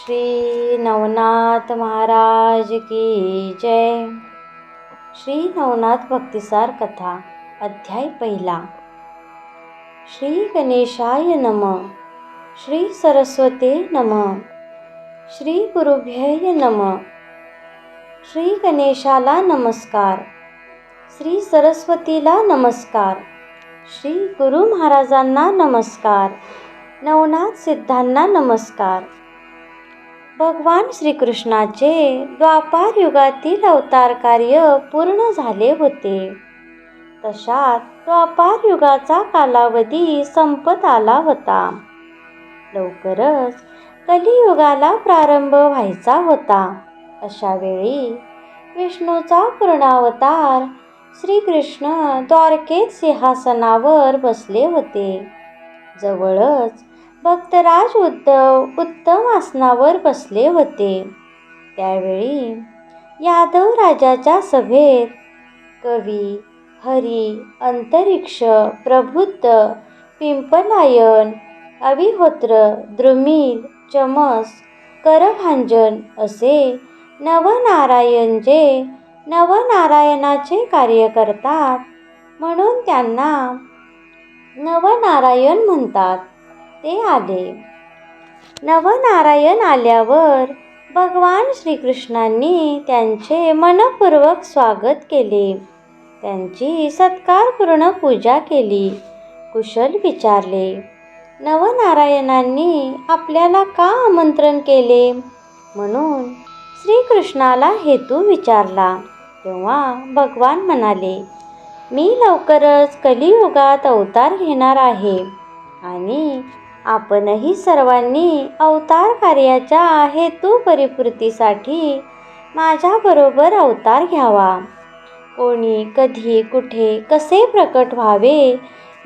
श्री नवनाथ महाराज की जय. श्री नवनाथ भक्तिसार कथा अध्याय पहिला. श्री गणेशाय नम. श्री सरस्वते नम. श्री गुरुभ्यय नम. श्री गणेशाला नमस्कार. श्री सरस्वतीला नमस्कार. श्री गुरु महाराजांना नमस्कार. नवनाथ सिद्धांना नमस्कार. भगवान श्रीकृष्णाचे द्वापार युगातील अवतार कार्य पूर्ण झाले होते. तशात द्वापार युगाचा कालावधी संपत आला होता. लवकरच कलियुगाला प्रारंभ व्हायचा होता. अशा वेळी विष्णूचा पूर्णावतार श्रीकृष्ण द्वारकेत सिंहासनावर बसले होते. जवळच भक्तराज उद्धव उत्तम आसनावर बसले होते. त्यावेळी यादव राजाच्या सभेत कवी हरी अंतरिक्ष प्रबुद्ध पिंपलायन अविहोत्र द्रुमिल चमस करभांजन असे नवनारायण जे नवनारायणाचे कार्य करतात म्हणून त्यांना नवनारायण म्हणतात. ते आले. नवनारायण आल्यावर भगवान श्रीकृष्णांनी त्यांचे मनपूर्वक स्वागत केले. त्यांची सत्कारपूर्ण पूजा केली. कुशल विचारले नवनारायणांनी आपल्याला का आमंत्रण केले? म्हणून श्रीकृष्णाला हेतू विचारला. तेव्हा भगवान म्हणाले मी लवकरच कलियुगात अवतार घेणार आहे आणि आपणही सर्वांनी अवतार कार्याच्या हेतू परिपूर्तीसाठी माझ्याबरोबर अवतार घ्यावा. कोणी कधी कुठे कसे प्रकट व्हावे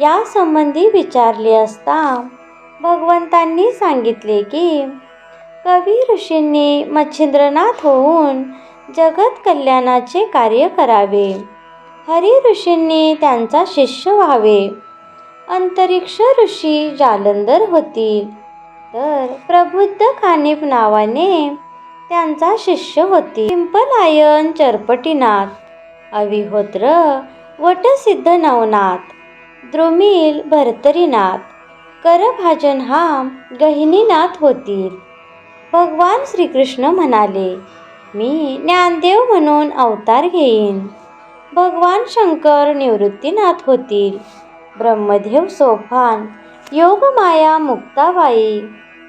यासंबंधी विचारले असता भगवंतांनी सांगितले की कवी ऋषींनी मच्छिंद्रनाथ होऊन जगत कल्याणाचे कार्य करावे. हरी ऋषींनी त्यांचा शिष्य व्हावे. अंतरिक्ष ऋषी जालंधर होतील. तर प्रबुद्ध खानिप नावाने त्यांचा शिष्य होती पिंपलायन चरपटीनाथ अविहोत्र वटसिद्ध नवनाथ द्रुमिल भरतरीनाथ करभाजन हा गहिनीनाथ होतील. भगवान श्रीकृष्ण म्हणाले मी ज्ञानदेव म्हणून अवतार घेईन. भगवान शंकर निवृत्तीनाथ होतील. ब्रह्मदेव सोपान योगमाया मुक्ताबाई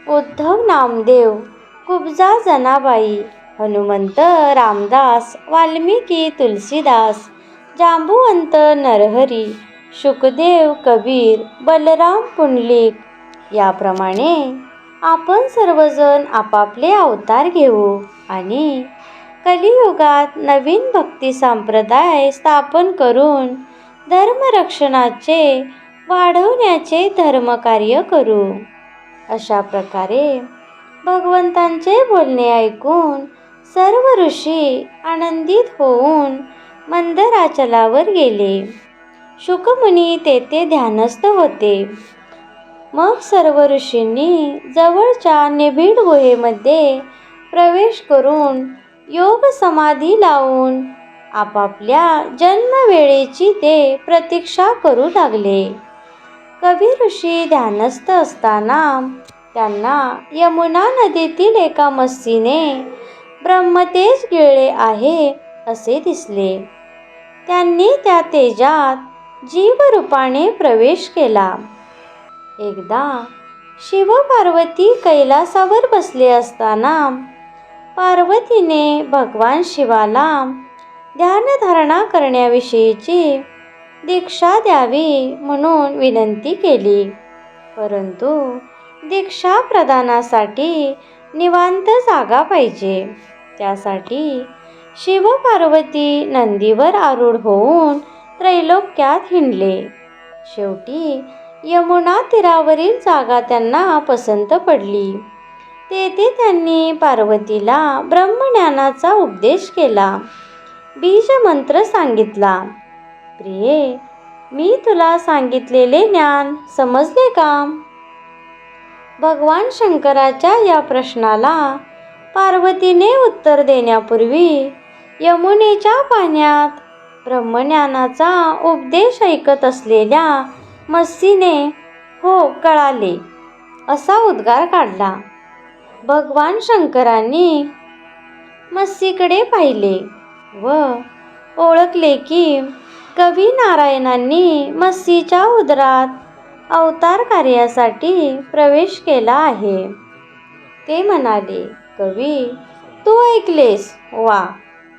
उद्धव नामदेव कुबजा जनाबाई हनुमंत रामदास वाल्मिकी तुलसीदास जांबुवंत नरहरी शुकदेव कबीर बलराम पुंडलिक याप्रमाणे आपण सर्वजण आपापले अवतार घेऊ आणि कलियुगात नवीन भक्ती संप्रदाय स्थापन करून धर्मरक्षणाचे वाढवण्याचे धर्मकार्य करू. अशा प्रकारे भगवंतांचे बोलणे ऐकून सर्व ऋषी आनंदित होऊन मंदराचलावर गेले. शुकमुनी तेथे ध्यानस्थ होते. मग सर्व ऋषींनी जवळच्या निबिड गुहेमध्ये प्रवेश करून योग समाधी लावून आपापल्या जन्मवेळेची ते प्रतीक्षा करू लागले. कवी ऋषी ध्यानस्थ असताना त्यांना यमुना नदीतील एका मस्तीने ब्रह्मतेज गिळले आहे असे दिसले. त्यांनी त्या तेजात जीवरूपाने प्रवेश केला. एकदा शिवपार्वती कैलासावर बसले असताना पार्वतीने भगवान शिवाला ध्यानधारणा करण्याविषयीची दीक्षा द्यावी म्हणून विनंती केली. परंतु दीक्षा प्रदानासाठी निवांत जागा पाहिजे. त्यासाठी शिवपार्वती नंदीवर आरूढ होऊन त्रैलोक्यात हिंडले. शेवटी यमुना तीरावरील जागा त्यांना पसंत पडली. तेथे त्यांनी पार्वतीला ब्रह्मज्ञानाचा उपदेश केला. बीजमंत्र सांगितला. प्रिये मी तुला सांगितलेले ज्ञान समजले का? भगवान शंकराच्या या प्रश्नाला पार्वतीने उत्तर देण्यापूर्वी यमुनेच्या पाण्यात ब्रह्मज्ञानाचा उपदेश ऐकत असलेल्या मस्सीने हो कळाले असा उद्गार काढला. भगवान शंकरांनी मस्सीकडे पाहिले. व ओळखले की कवी नारायणांनी मस्सीच्या उदरात अवतार कार्यासाठी प्रवेश केला आहे. ते म्हणाले कवी तू ऐकलेस वा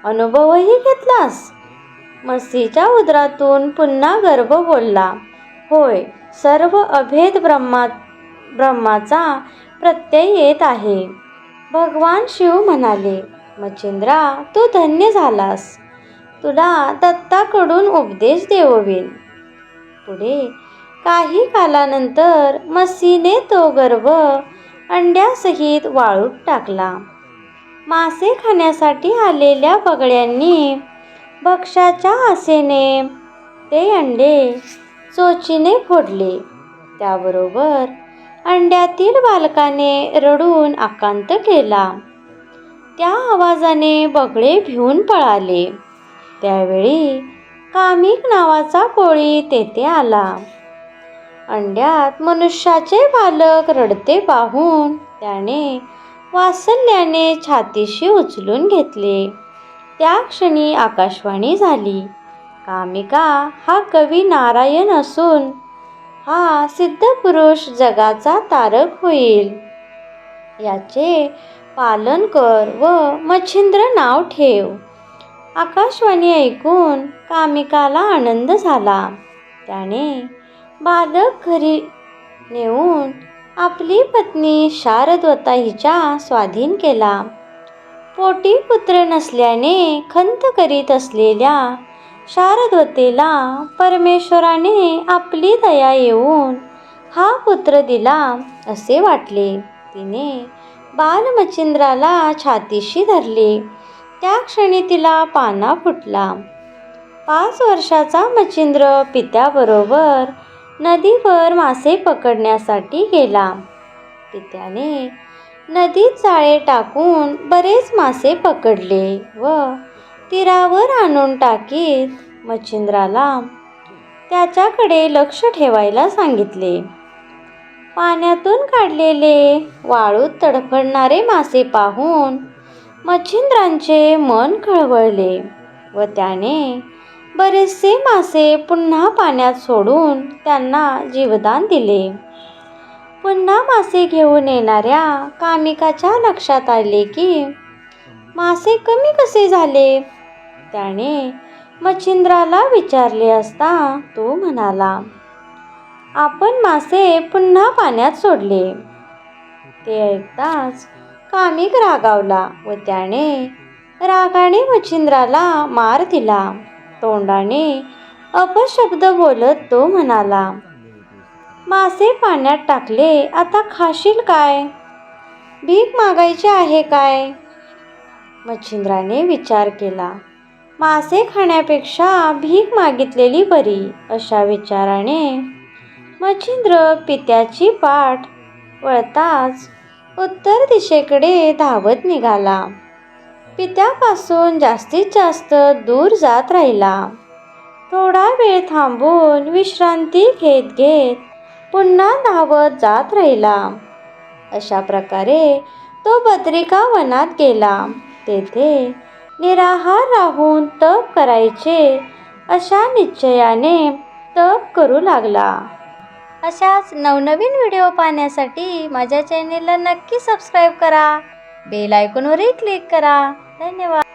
अनुभवही घेतलास? मस्सीच्या उदरातून पुन्हा गर्भ बोलला होय सर्व अभेद ब्रह्मा ब्रह्माचा प्रत्यय येत आहे. भगवान शिव म्हणाले मच्छिंद्रा तू धन्य झालास. तुला दत्ताकडून उपदेश देववेल पुढे काही कालानंतर मसीने तो गर्भ अंड्यासहित वाळूत टाकला. मासे खाण्यासाठी आलेल्या बगड्यांनी भक्ष्याच्या आसेने ते अंडे चोचीने फोडले. त्याबरोबर अंड्यातील बालकाने रडून आकांत केला. त्या आवाजाने बगळे भिवून पळाले. त्यावेळी कामिक नावाचा कोळी तेथे आला. अंड्यात मनुष्याचे बालक रडते पाहून त्याने वासल्याने छातीशी उचलून घेतले. त्या क्षणी आकाशवाणी झाली. कामिका हा कवी नारायण असून हा सिद्धपुरुष जगाचा तारक होईल. याचे पालन कर व मच्छिंद्र नाव ठेव. आकाशवाणी ऐकून कामिकाला आनंद झाला. त्याने बालक घरी नेऊन आपली पत्नी शारदवता हिच्या स्वाधीन केला. पोटी पुत्र नसल्याने खंत करीत असलेल्या शारदवतेला परमेश्वराने आपली दया येऊन हा पुत्र दिला असे वाटले. तिने बालमचिंद्राला छातीशी धरले. त्या क्षणी तिला पाना फुटला. पाच वर्षाचा मच्छिंद्र पित्याबरोबर नदीवर मासे पकडण्यासाठी गेला. पित्याने नदीत जाळे टाकून बरेच मासे पकडले व तीरावर आणून टाकीत मच्छिंद्राला त्याच्याकडे लक्ष ठेवायला सांगितले. पाण्यातून काढलेले वाळूत तडफडणारे मासे पाहून मच्छिंद्रांचे मन खळवळले व त्याने बरेचसे मासे पुन्हा पाण्यात सोडून त्यांना जीवदान दिले. पुन्हा मासे घेऊन येणाऱ्या कामिकाच्या लक्षात आले की मासे कमी कसे झाले? त्याने मच्छिंद्राला विचारले असता तो म्हणाला आपण मासे पुन्हा पाण्यात सोडले. ते ऐकताच कामिक रागावला व त्याने रागाने मच्छिंद्राला मार दिला. तोंडाने अपशब्द बोलत तो म्हणाला मासे पाण्यात टाकले आता खाशील काय? भीक मागायची आहे काय? मच्छिंद्राने विचार केला मासे खाण्यापेक्षा भीक मागितलेली बरी अशा विचाराने मच्छिंद्र पित्याची पाठ वळताच उत्तर दिशेकडे धावत निघाला. पित्यापासून जास्तीत जास्त दूर जात राहिला. थोडा वेळ थांबून विश्रांती घेत घेत पुन्हा धावत जात राहिला. अशा प्रकारे तो बद्रिका वनात गेला. तेथे निराहार राहून तप करायचे अशा निश्चयाने तप करू लागला. अशाच नवनवीन व्हिडिओ पाहण्यासाठी माझ्या चॅनेलला नक्की सबस्क्राईब करा. बेल आयकॉनवरही क्लिक करा. धन्यवाद.